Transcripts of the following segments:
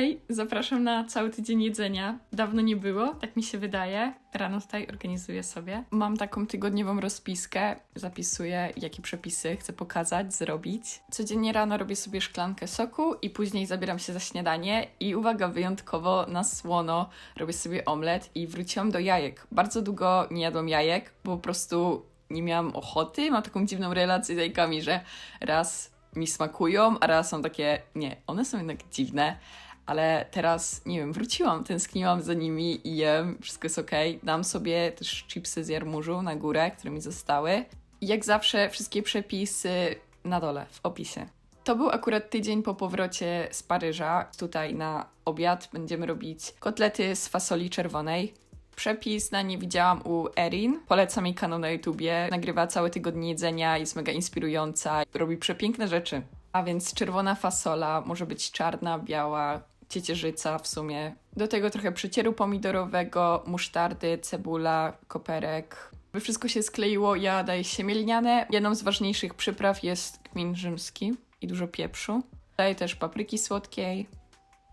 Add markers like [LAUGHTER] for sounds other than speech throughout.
Hej, zapraszam na cały tydzień jedzenia. Dawno nie było, tak mi się wydaje. Rano tutaj organizuję sobie. Mam taką tygodniową rozpiskę, zapisuję, jakie przepisy chcę pokazać, zrobić. Codziennie rano robię sobie szklankę soku i później zabieram się za śniadanie. I uwaga, wyjątkowo na słono robię sobie omlet i wróciłam do jajek. Bardzo długo nie jadłam jajek, bo po prostu nie miałam ochoty. Mam taką dziwną relację z jajkami, że raz mi smakują, a raz są takie, nie, one są jednak dziwne ale teraz, nie wiem, wróciłam, tęskniłam za nimi i jem, wszystko jest ok. Dam sobie też chipsy z jarmużu na górę, które mi zostały. I jak zawsze, wszystkie przepisy na dole, w opisie. To był akurat tydzień po powrocie z Paryża. Tutaj na obiad będziemy robić kotlety z fasoli czerwonej. Przepis na nie widziałam u Erin. Polecam jej kanał na YouTubie. Nagrywa całe tygodnie jedzenia, jest mega inspirująca, robi przepiękne rzeczy. A więc czerwona fasola, może być czarna, biała, ciecierzyca w sumie. Do tego trochę przycieru pomidorowego, musztardy, cebula, koperek. By wszystko się skleiło, ja daję siemielniane. Jedną z ważniejszych przypraw jest kmin rzymski i dużo pieprzu. Daję też papryki słodkiej.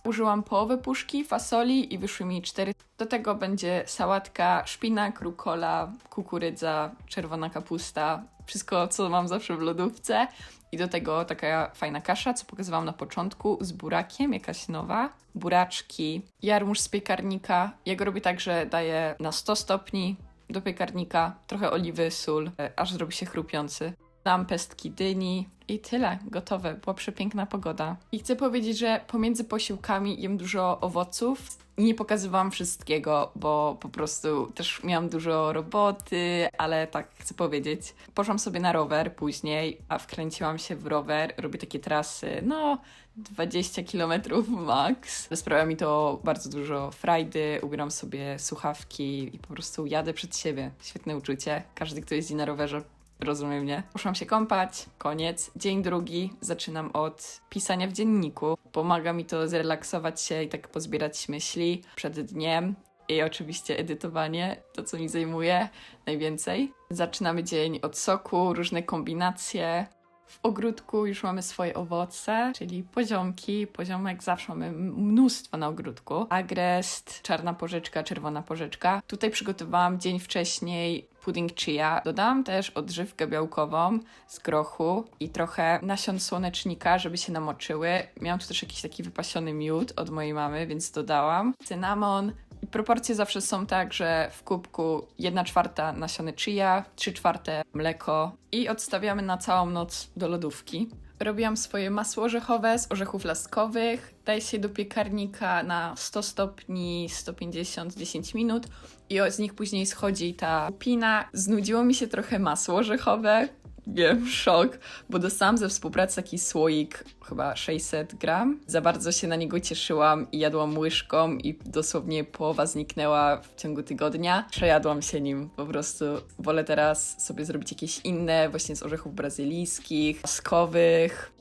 Użyłam połowę puszki fasoli i wyszły mi cztery. Do tego będzie sałatka, szpinak, rukola, kukurydza, czerwona kapusta. Wszystko, co mam zawsze w lodówce. I do tego taka fajna kasza, co pokazywałam na początku, z burakiem, jakaś nowa. Buraczki, jarmuż z piekarnika. Ja go robię tak, że daję na 100 stopni do piekarnika, trochę oliwy, sól, e, aż zrobi się chrupiący. Dam pestki dyni i tyle, gotowe. Była przepiękna pogoda. I chcę powiedzieć, że pomiędzy posiłkami jem dużo owoców. Nie pokazywałam wszystkiego, bo po prostu też miałam dużo roboty, ale tak chcę powiedzieć. Poszłam sobie na rower później, a wkręciłam się w rower. Robię takie trasy, no 20 km max. Sprawia mi to bardzo dużo frajdy, ubieram sobie słuchawki i po prostu jadę przed siebie. Świetne uczucie. Każdy, kto jeździ na rowerze Rozumiem mnie. Poszłam się kąpać, koniec. Dzień drugi zaczynam od pisania w dzienniku. Pomaga mi to zrelaksować się i tak pozbierać myśli przed dniem. I oczywiście edytowanie, to co mi zajmuje najwięcej. Zaczynamy dzień od soku, różne kombinacje. W ogródku już mamy swoje owoce, czyli poziomki. Poziomek zawsze mamy mnóstwo na ogródku. Agrest, czarna porzeczka, czerwona porzeczka. Tutaj przygotowałam dzień wcześniej pudding chia. Dodałam też odżywkę białkową z grochu i trochę nasion słonecznika, żeby się namoczyły. Miałam tu też jakiś taki wypasiony miód od mojej mamy, więc dodałam. Cynamon, proporcje zawsze są tak, że w kubku 1 czwarta nasiony chia, 3 czwarte mleko i odstawiamy na całą noc do lodówki. Robiłam swoje masło orzechowe z orzechów laskowych. Daje się do piekarnika na 100 stopni, 150, 10 minut i z nich później schodzi ta pina. Znudziło mi się trochę masło orzechowe, Wiem, szok, bo dostałam ze współpracy taki słoik, chyba 600 gram. Za bardzo się na niego cieszyłam i jadłam łyżką i dosłownie połowa zniknęła w ciągu tygodnia. Przejadłam się nim, po prostu wolę teraz sobie zrobić jakieś inne, właśnie z orzechów brazylijskich, skowych.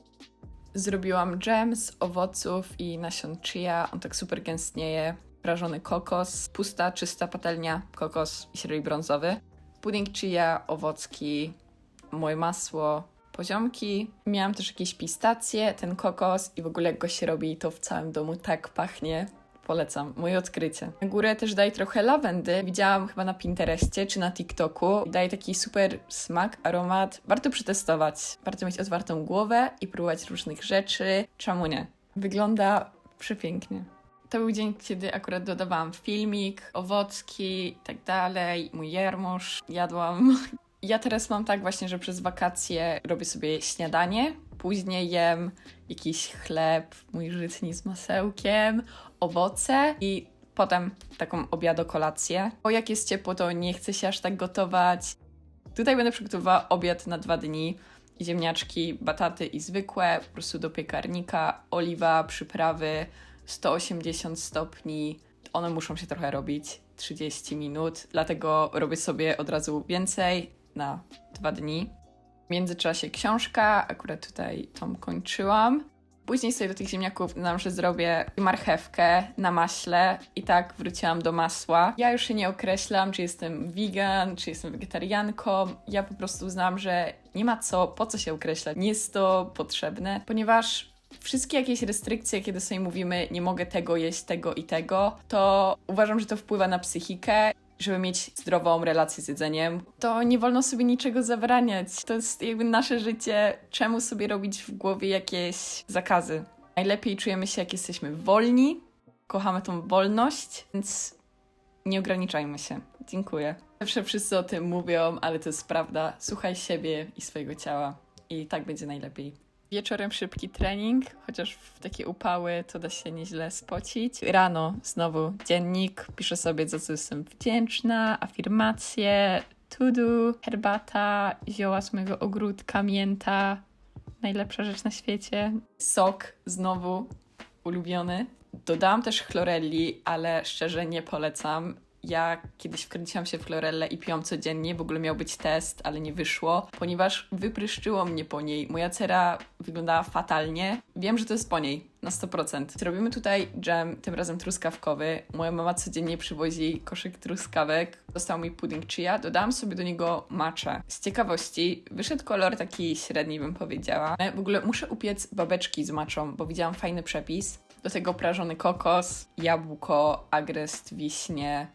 Zrobiłam dżem z owoców i nasion chia, on tak super gęstnieje. Prażony kokos, pusta, czysta patelnia, kokos i brązowy. Pudding chia, owocki, moje masło, poziomki. Miałam też jakieś pistacje, ten kokos i w ogóle jak go się robi, to w całym domu tak pachnie. Polecam, moje odkrycie. Na górę też daj trochę lawendy. Widziałam chyba na Pinterestie czy na TikToku. Daje taki super smak, aromat. Warto przetestować. Warto mieć otwartą głowę i próbować różnych rzeczy. Czemu nie? Wygląda przepięknie. To był dzień, kiedy akurat dodawałam filmik, owocki i tak dalej, mój jarmuż. Jadłam ja teraz mam tak właśnie, że przez wakacje robię sobie śniadanie, później jem jakiś chleb, mój żytni z masełkiem, owoce i potem taką obiado-kolację. Bo jak jest ciepło, to nie chce się aż tak gotować. Tutaj będę przygotowała obiad na dwa dni. Ziemniaczki, bataty i zwykłe, po prostu do piekarnika, oliwa, przyprawy, 180 stopni. One muszą się trochę robić, 30 minut, dlatego robię sobie od razu więcej na dwa dni. W międzyczasie książka, akurat tutaj tą kończyłam. Później sobie do tych ziemniaków dodam, że zrobię marchewkę na maśle i tak wróciłam do masła. Ja już się nie określam, czy jestem vegan, czy jestem wegetarianką. Ja po prostu uznałam, że nie ma co, po co się określać. Nie jest to potrzebne, ponieważ wszystkie jakieś restrykcje, kiedy sobie mówimy, nie mogę tego jeść, tego i tego, to uważam, że to wpływa na psychikę. Żeby mieć zdrową relację z jedzeniem, to nie wolno sobie niczego zabraniać. To jest jakby nasze życie. Czemu sobie robić w głowie jakieś zakazy? Najlepiej czujemy się, jak jesteśmy wolni, kochamy tą wolność, więc nie ograniczajmy się. Dziękuję. Zawsze wszyscy o tym mówią, ale to jest prawda. Słuchaj siebie i swojego ciała. I tak będzie najlepiej. Wieczorem szybki trening, chociaż w takie upały to da się nieźle spocić. Rano znowu dziennik, piszę sobie za co jestem wdzięczna, afirmacje, to do, herbata, zioła z mojego ogródka, mięta, najlepsza rzecz na świecie. Sok znowu ulubiony. Dodałam też chlorelli, ale szczerze nie polecam. Ja kiedyś wkręciłam się w chlorellę i piłam codziennie. W ogóle miał być test, ale nie wyszło, ponieważ wypryszczyło mnie po niej. Moja cera wyglądała fatalnie. Wiem, że to jest po niej, na 100%. Robimy tutaj dżem, tym razem truskawkowy. Moja mama codziennie przywozi koszyk truskawek. Został mi pudding chia. Dodałam sobie do niego matcha. Z ciekawości wyszedł kolor taki średni, bym powiedziała. Ale W ogóle muszę upiec babeczki z maczą, bo widziałam fajny przepis. Do tego prażony kokos, jabłko, agrest, wiśnie,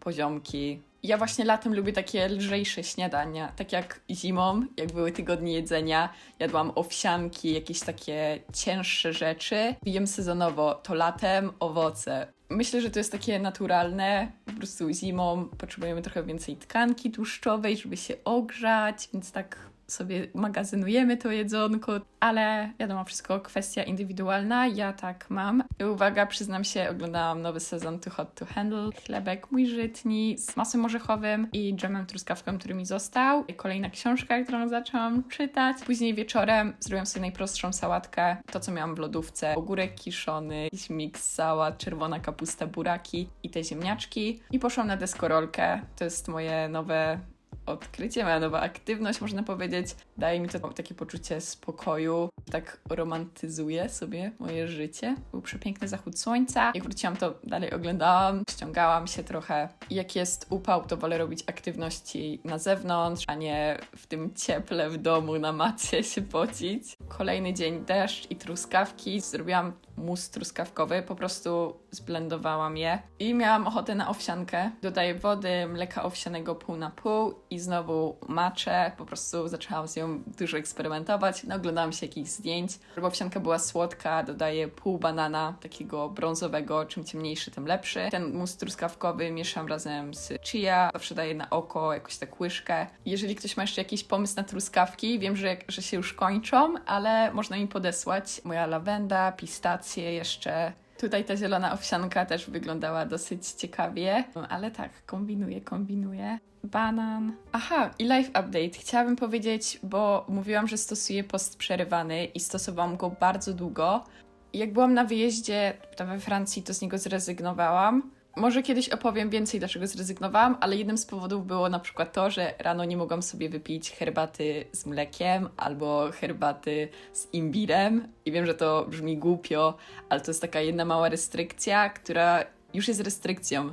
poziomki. Ja właśnie latem lubię takie lżejsze śniadania, tak jak zimą, jak były tygodnie jedzenia, jadłam owsianki, jakieś takie cięższe rzeczy. Jem sezonowo, to latem owoce. Myślę, że to jest takie naturalne. Po prostu zimą potrzebujemy trochę więcej tkanki tłuszczowej, żeby się ogrzać, więc tak sobie magazynujemy to jedzonko, ale wiadomo, wszystko kwestia indywidualna. Ja tak mam. I uwaga, przyznam się, oglądałam nowy sezon Too Hot to Handle. Chlebek mój żytni z masłem orzechowym i dżemem truskawkowym, który mi został. I kolejna książka, którą zaczęłam czytać. Później wieczorem zrobiłam sobie najprostszą sałatkę. To, co miałam w lodówce. Ogórek kiszony, jakiś miks sałat, czerwona kapusta, buraki i te ziemniaczki. I poszłam na deskorolkę. To jest moje nowe odkrycie, moja nowa aktywność, można powiedzieć. Daje mi to takie poczucie spokoju, tak romantyzuje sobie moje życie. Był przepiękny zachód słońca. Jak wróciłam, to dalej oglądałam, ściągałam się trochę. Jak jest upał, to wolę robić aktywności na zewnątrz, a nie w tym cieple w domu na macie się pocić. Kolejny dzień deszcz i truskawki. Zrobiłam mus truskawkowy, po prostu zblendowałam je i miałam ochotę na owsiankę. Dodaję wody, mleka owsianego pół na pół i znowu maczę. Po prostu zaczęłam z nią dużo eksperymentować. No, oglądałam się jakichś zdjęć. Żeby owsianka była słodka, dodaję pół banana, takiego brązowego. Czym ciemniejszy, tym lepszy. Ten mus truskawkowy mieszam razem z chia. Zawsze daję na oko jakoś tak łyżkę. Jeżeli ktoś ma jeszcze jakiś pomysł na truskawki, wiem, że, że się już kończą, ale można mi podesłać. Moja lawenda, pistacje jeszcze. Tutaj ta zielona owsianka też wyglądała dosyć ciekawie, ale tak, kombinuję, kombinuję. Banan. Aha, i live update. Chciałabym powiedzieć, bo mówiłam, że stosuję post przerywany i stosowałam go bardzo długo. Jak byłam na wyjeździe we Francji, to z niego zrezygnowałam. Może kiedyś opowiem więcej, dlaczego zrezygnowałam, ale jednym z powodów było na przykład to, że rano nie mogłam sobie wypić herbaty z mlekiem albo herbaty z imbirem. I wiem, że to brzmi głupio, ale to jest taka jedna mała restrykcja, która już jest restrykcją.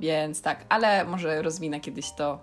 Więc tak, ale może rozwinę kiedyś to.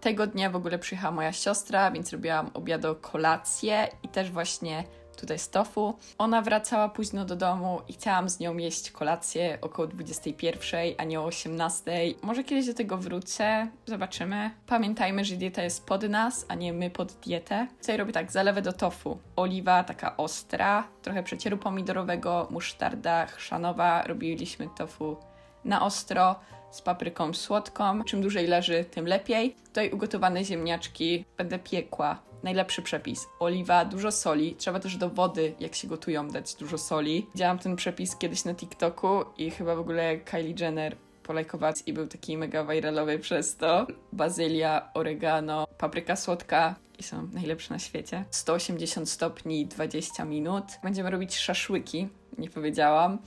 Tego dnia w ogóle przyjechała moja siostra, więc robiłam obiado kolację i też właśnie tutaj z tofu. Ona wracała późno do domu i chciałam z nią jeść kolację około 21, a nie o 18. Może kiedyś do tego wrócę, zobaczymy. Pamiętajmy, że dieta jest pod nas, a nie my pod dietę. Tutaj robię tak, zalewę do tofu. Oliwa taka ostra, trochę przecieru pomidorowego, musztarda chrzanowa. Robiliśmy tofu na ostro z papryką słodką. Czym dłużej leży, tym lepiej. Tutaj ugotowane ziemniaczki będę piekła. Najlepszy przepis. Oliwa, dużo soli. Trzeba też do wody, jak się gotują, dać dużo soli. Widziałam ten przepis kiedyś na TikToku i chyba w ogóle Kylie Jenner polajkowała i był taki mega viralowy przez to. Bazylia, oregano, papryka słodka i są najlepsze na świecie. 180 stopni, 20 minut. Będziemy robić szaszłyki, nie powiedziałam.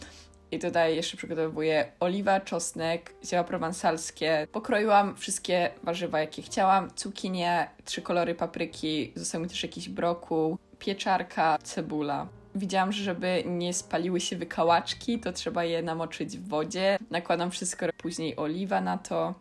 I tutaj jeszcze przygotowuję oliwa, czosnek, zioła prowansalskie. Pokroiłam wszystkie warzywa, jakie chciałam. Cukinie, trzy kolory papryki, został mi też jakiś brokuł, pieczarka, cebula. Widziałam, że żeby nie spaliły się wykałaczki, to trzeba je namoczyć w wodzie. Nakładam wszystko, później oliwa na to.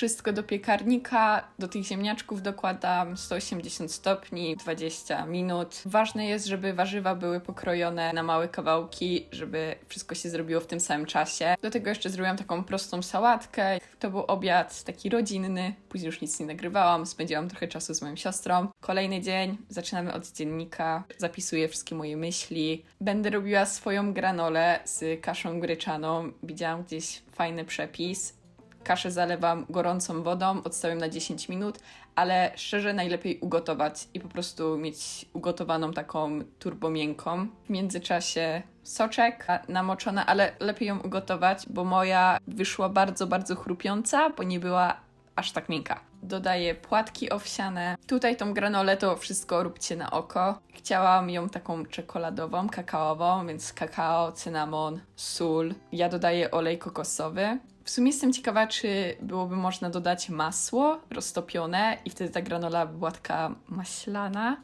Wszystko do piekarnika. Do tych ziemniaczków dokładam 180 stopni, 20 minut. Ważne jest, żeby warzywa były pokrojone na małe kawałki, żeby wszystko się zrobiło w tym samym czasie. Do tego jeszcze zrobiłam taką prostą sałatkę. To był obiad taki rodzinny. Później już nic nie nagrywałam, spędziłam trochę czasu z moją siostrą. Kolejny dzień, zaczynamy od dziennika. Zapisuję wszystkie moje myśli. Będę robiła swoją granolę z kaszą gryczaną. Widziałam gdzieś fajny przepis. Kaszę zalewam gorącą wodą, odstawiam na 10 minut, ale szczerze najlepiej ugotować i po prostu mieć ugotowaną taką turbomiękką. W międzyczasie soczek namoczona, ale lepiej ją ugotować, bo moja wyszła bardzo, bardzo chrupiąca, bo nie była aż tak miękka. Dodaję płatki owsiane. Tutaj tą granolę to wszystko róbcie na oko. Chciałam ją taką czekoladową, kakaową, więc kakao, cynamon, sól. Ja dodaję olej kokosowy. W sumie jestem ciekawa, czy byłoby można dodać masło roztopione i wtedy ta granola była taka maślana.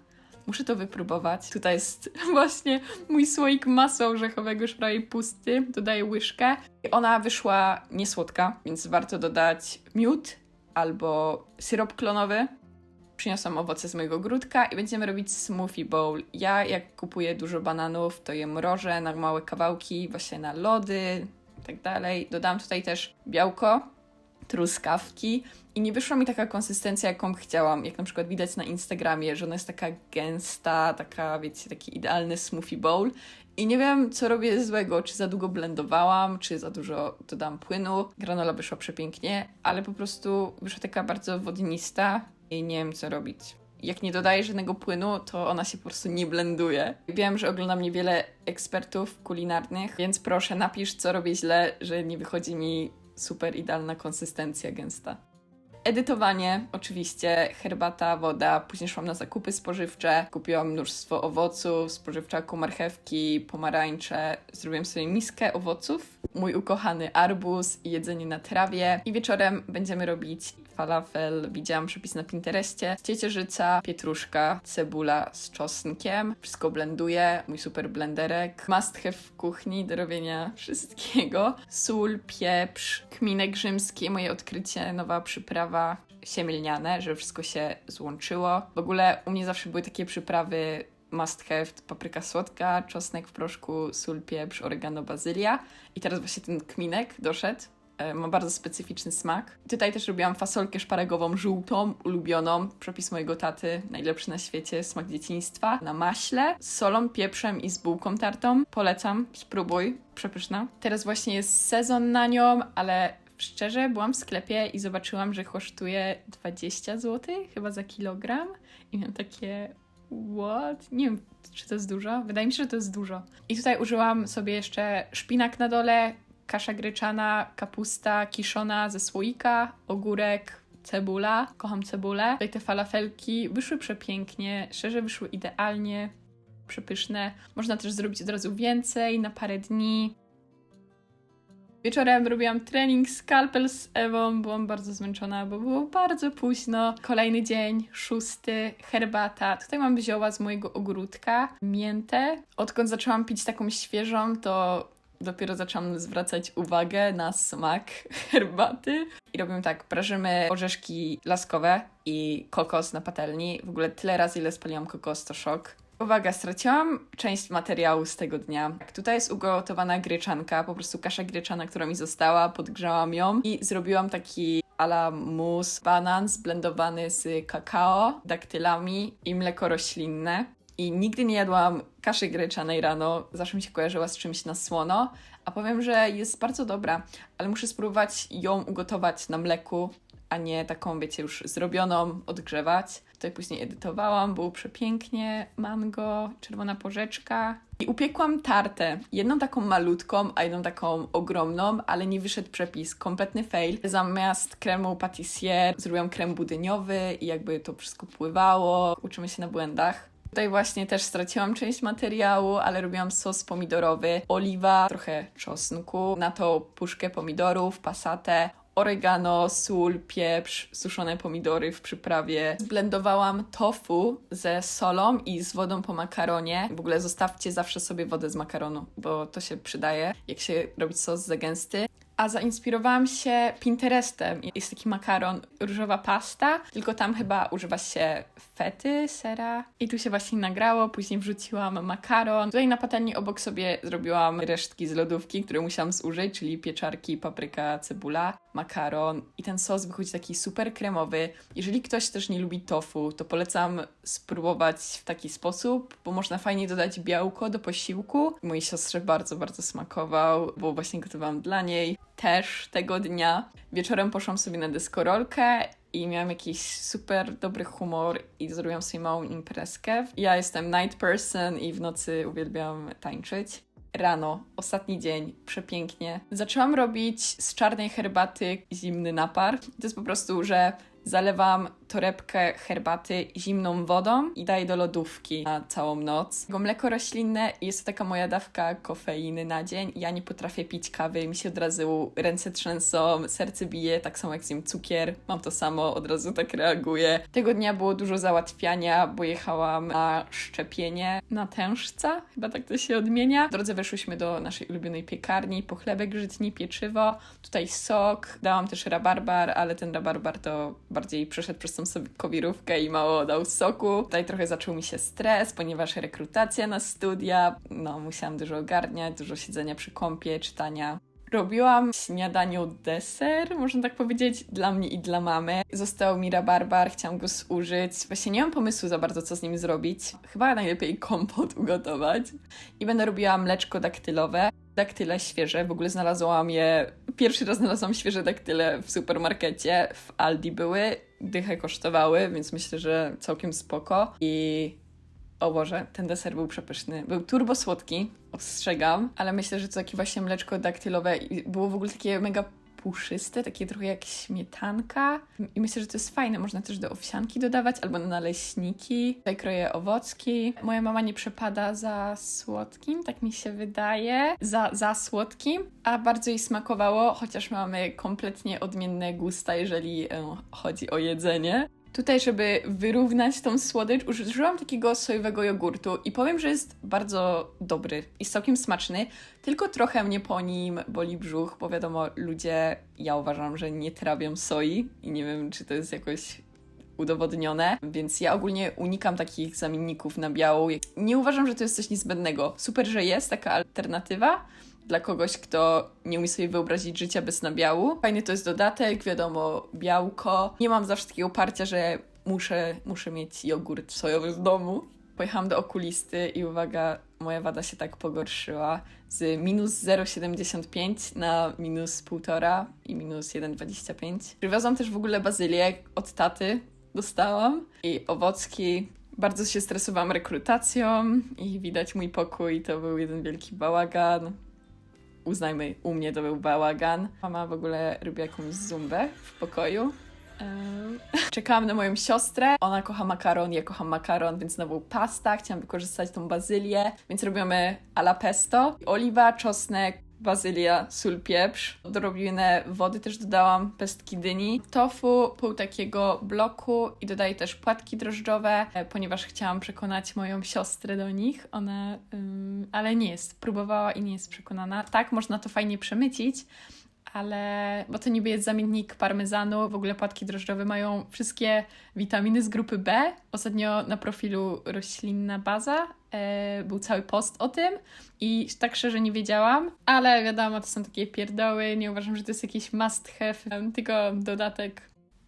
Muszę to wypróbować. Tutaj jest [LAUGHS] właśnie mój słoik masła orzechowego, już prawie pusty. Dodaję łyżkę. Ona wyszła niesłodka, więc warto dodać miód albo syrop klonowy. Przyniosłam owoce z mojego ogródka i będziemy robić smoothie bowl. Ja jak kupuję dużo bananów, to je mrożę na małe kawałki, właśnie na lody i tak dalej. Dodam tutaj też białko, truskawki i nie wyszła mi taka konsystencja, jaką chciałam. Jak na przykład widać na Instagramie, że ona jest taka gęsta, taka, wiecie, taki idealny smoothie bowl. I nie wiem, co robię złego, czy za długo blendowałam, czy za dużo dodam płynu. Granola wyszła przepięknie, ale po prostu wyszła taka bardzo wodnista i nie wiem, co robić. Jak nie dodaję żadnego płynu, to ona się po prostu nie blenduje. Wiem, że ogląda mnie wiele ekspertów kulinarnych, więc proszę napisz, co robię źle, że nie wychodzi mi super idealna konsystencja gęsta. Edytowanie, oczywiście, herbata, woda. Później szłam na zakupy spożywcze, kupiłam mnóstwo owoców, spożywczaku, marchewki, pomarańcze. Zrobiłam sobie miskę owoców, mój ukochany arbuz i jedzenie na trawie. I wieczorem będziemy robić falafel. Widziałam przepis na Pinterestie. Ciecierzyca, pietruszka, cebula z czosnkiem. Wszystko blenduję, mój super blenderek. Must have w kuchni do robienia wszystkiego. Sól, pieprz, kminek rzymski, moje odkrycie, nowa przyprawa siemielniane, żeby wszystko się złączyło. W ogóle u mnie zawsze były takie przyprawy must have, papryka słodka, czosnek w proszku, sól, pieprz, oregano, bazylia. I teraz właśnie ten kminek doszedł. E, Ma bardzo specyficzny smak. Tutaj też robiłam fasolkę szparagową żółtą, ulubioną. Przepis mojego taty, najlepszy na świecie, smak dzieciństwa. Na maśle, z solą, pieprzem i z bułką tartą. Polecam, spróbuj, przepyszna. Teraz właśnie jest sezon na nią, ale szczerze byłam w sklepie i zobaczyłam, że kosztuje 20 zł chyba za kilogram. I miałam takie what? Nie wiem, czy to jest dużo. Wydaje mi się, że to jest dużo. I tutaj użyłam sobie jeszcze szpinak na dole, kasza gryczana, kapusta kiszona ze słoika, ogórek, cebula. Kocham cebulę. Tutaj te falafelki wyszły przepięknie, szczerze wyszły idealnie, przepyszne. Można też zrobić od razu więcej na parę dni. Wieczorem robiłam trening skalpel z Ewą, byłam bardzo zmęczona, bo było bardzo późno. Kolejny dzień, szósty, herbata. Tutaj mam zioła z mojego ogródka, miętę. Odkąd zaczęłam pić taką świeżą, to dopiero zaczęłam zwracać uwagę na smak [LAUGHS] herbaty. I robimy tak, prażymy orzeszki laskowe i kokos na patelni. W ogóle tyle razy, ile spaliłam kokos, to szok. Uwaga, straciłam część materiału z tego dnia. Tutaj jest ugotowana gryczanka, po prostu kasza gryczana, która mi została, podgrzałam ją i zrobiłam taki ala mus banan zblendowany z kakao, daktylami i mleko roślinne. I nigdy nie jadłam kaszy gryczanej rano, zawsze mi się kojarzyła z czymś na słono, a powiem, że jest bardzo dobra, ale muszę spróbować ją ugotować na mleku, a nie taką, wiecie, już zrobioną, odgrzewać. Tutaj później edytowałam, było przepięknie, mango, czerwona porzeczka. I upiekłam tartę, jedną taką malutką, a jedną taką ogromną, ale nie wyszedł przepis, kompletny fail. Zamiast kremu patissier zrobiłam krem budyniowy i jakby to wszystko pływało, uczymy się na błędach. Tutaj właśnie też straciłam część materiału, ale robiłam sos pomidorowy, oliwa, trochę czosnku, na to puszkę pomidorów, pasatę, oregano, sól, pieprz, suszone pomidory w przyprawie. Zblendowałam tofu ze solą i z wodą po makaronie. W ogóle zostawcie zawsze sobie wodę z makaronu, bo to się przydaje, jak się robi sos za gęsty. A zainspirowałam się Pinterestem. Jest taki makaron, różowa pasta, tylko tam chyba używa się fety, sera. I tu się właśnie nagrało, później wrzuciłam makaron. Tutaj na patelni obok sobie zrobiłam resztki z lodówki, które musiałam zużyć, czyli pieczarki, papryka, cebula, makaron. I ten sos wychodzi taki super kremowy. Jeżeli ktoś też nie lubi tofu, to polecam spróbować w taki sposób, bo można fajnie dodać białko do posiłku. Mojej siostrze bardzo, bardzo smakował, bo właśnie gotowałam dla niej też tego dnia. Wieczorem poszłam sobie na deskorolkę i miałam jakiś super dobry humor i zrobiłam sobie małą imprezkę. Ja jestem night person i w nocy uwielbiam tańczyć. Rano, ostatni dzień, przepięknie. Zaczęłam robić z czarnej herbaty zimny napar. To jest po prostu, że zalewam torebkę herbaty zimną wodą i daję do lodówki na całą noc. Mleko roślinne jest to taka moja dawka kofeiny na dzień. Ja nie potrafię pić kawy, mi się od razu ręce trzęsą, serce bije, tak samo jak zjem cukier. Mam to samo, od razu tak reaguję. Tego dnia było dużo załatwiania, bo jechałam na szczepienie na tężca, chyba tak to się odmienia. W drodze weszłyśmy do naszej ulubionej piekarni, po chlebek żytni, pieczywo, tutaj sok, dałam też rabarbar, ale ten rabarbar to bardziej przeszedł przez tą sobie kowirówkę i mało dał soku. Tutaj trochę zaczął mi się stres, ponieważ rekrutacja na studia, no musiałam dużo ogarniać, dużo siedzenia przy kąpie, czytania. Robiłam śniadaniu deser, można tak powiedzieć, dla mnie i dla mamy. Został mi rabarbar, chciałam go zużyć. Właśnie nie mam pomysłu za bardzo, co z nim zrobić. Chyba najlepiej kompot ugotować. I będę robiła mleczko daktylowe. Daktyle świeże, w ogóle znalazłam je. Pierwszy raz znalazłam świeże daktyle w supermarkecie. W Aldi były, dychę kosztowały, więc myślę, że całkiem spoko. I o Boże, ten deser był przepyszny. Był turbo słodki, ostrzegam, ale myślę, że to takie właśnie mleczko daktylowe było w ogóle takie mega puszyste, takie trochę jak śmietanka. I myślę, że to jest fajne. Można też do owsianki dodawać albo na naleśniki. Tutaj kroję owocki. Moja mama nie przepada za słodkim, tak mi się wydaje. Za, za słodkim, a bardzo jej smakowało, chociaż mamy kompletnie odmienne gusta, jeżeli e, chodzi o jedzenie. Tutaj, żeby wyrównać tą słodycz, użyłam takiego sojowego jogurtu i powiem, że jest bardzo dobry i całkiem smaczny, tylko trochę mnie po nim boli brzuch, bo wiadomo, ludzie, ja uważam, że nie trawią soi i nie wiem, czy to jest jakoś udowodnione, więc ja ogólnie unikam takich zamienników na białą. Nie uważam, że to jest coś niezbędnego. Super, że jest taka alternatywa, dla kogoś, kto nie umie sobie wyobrazić życia bez nabiału. Fajny to jest dodatek, wiadomo, białko. Nie mam zawsze takiego parcia, że muszę, muszę mieć jogurt sojowy w domu. Pojechałam do okulisty i uwaga, moja wada się tak pogorszyła z minus 0,75 na minus 1,5 i minus 1,25. Przywiozłam też w ogóle bazylię od taty, dostałam i owocki. Bardzo się stresowałam rekrutacją i widać mój pokój, to był jeden wielki bałagan uznajmy, u mnie to był bałagan. Mama w ogóle robi jakąś zumbę w pokoju. Ehm, [LAUGHS] Czekałam na moją siostrę. Ona kocha makaron, ja kocham makaron, więc znowu pasta. Chciałam wykorzystać tą bazylię, więc robimy ala pesto. Oliwa, czosnek, bazylia, sól, pieprz. Odrobinę wody też dodałam, pestki dyni. Tofu, pół takiego bloku i dodaję też płatki drożdżowe, e, ponieważ chciałam przekonać moją siostrę do nich. Ona, ym, ale nie jest. Próbowała i nie jest przekonana. Tak, można to fajnie przemycić, ale bo to niby jest zamiennik parmezanu, w ogóle płatki drożdżowe mają wszystkie witaminy z grupy B. Ostatnio na profilu Roślinna Baza e, był cały post o tym i tak szczerze nie wiedziałam, ale wiadomo, to są takie pierdoły, nie uważam, że to jest jakiś must have, tylko dodatek.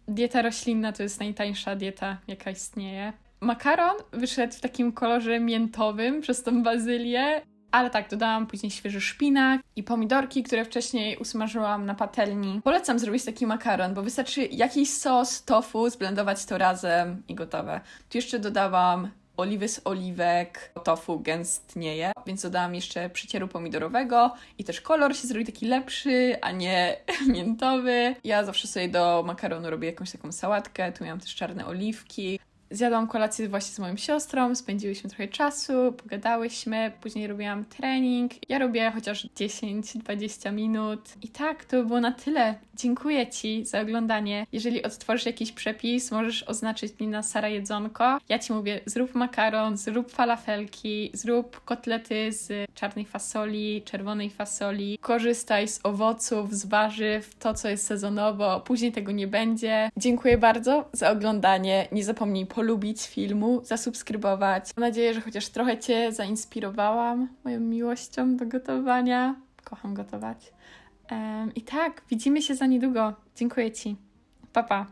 Dieta roślinna to jest najtańsza dieta, jaka istnieje. Makaron wyszedł w takim kolorze miętowym przez tą bazylię. Ale tak, dodałam później świeży szpinak i pomidorki, które wcześniej usmażyłam na patelni. Polecam zrobić taki makaron, bo wystarczy jakiś sos, tofu, zblendować to razem i gotowe. Tu jeszcze dodałam oliwy z oliwek, tofu gęstnieje, więc dodałam jeszcze przycieru pomidorowego i też kolor się zrobi taki lepszy, a nie [LAUGHS] miętowy. Ja zawsze sobie do makaronu robię jakąś taką sałatkę, tu miałam też czarne oliwki. Zjadłam kolację właśnie z moją siostrą, spędziłyśmy trochę czasu, pogadałyśmy, później robiłam trening. Ja robię chociaż 10-20 minut. I tak, to by było na tyle. Dziękuję Ci za oglądanie. Jeżeli odtworzysz jakiś przepis, możesz oznaczyć mnie na Sara Jedzonko. Ja Ci mówię, zrób makaron, zrób falafelki, zrób kotlety z czarnej fasoli, czerwonej fasoli. Korzystaj z owoców, z warzyw, to co jest sezonowo. Później tego nie będzie. Dziękuję bardzo za oglądanie. Nie zapomnij polubić filmu, zasubskrybować. Mam nadzieję, że chociaż trochę Cię zainspirowałam moją miłością do gotowania. Kocham gotować. I tak, widzimy się za niedługo. Dziękuję Ci. Pa, pa.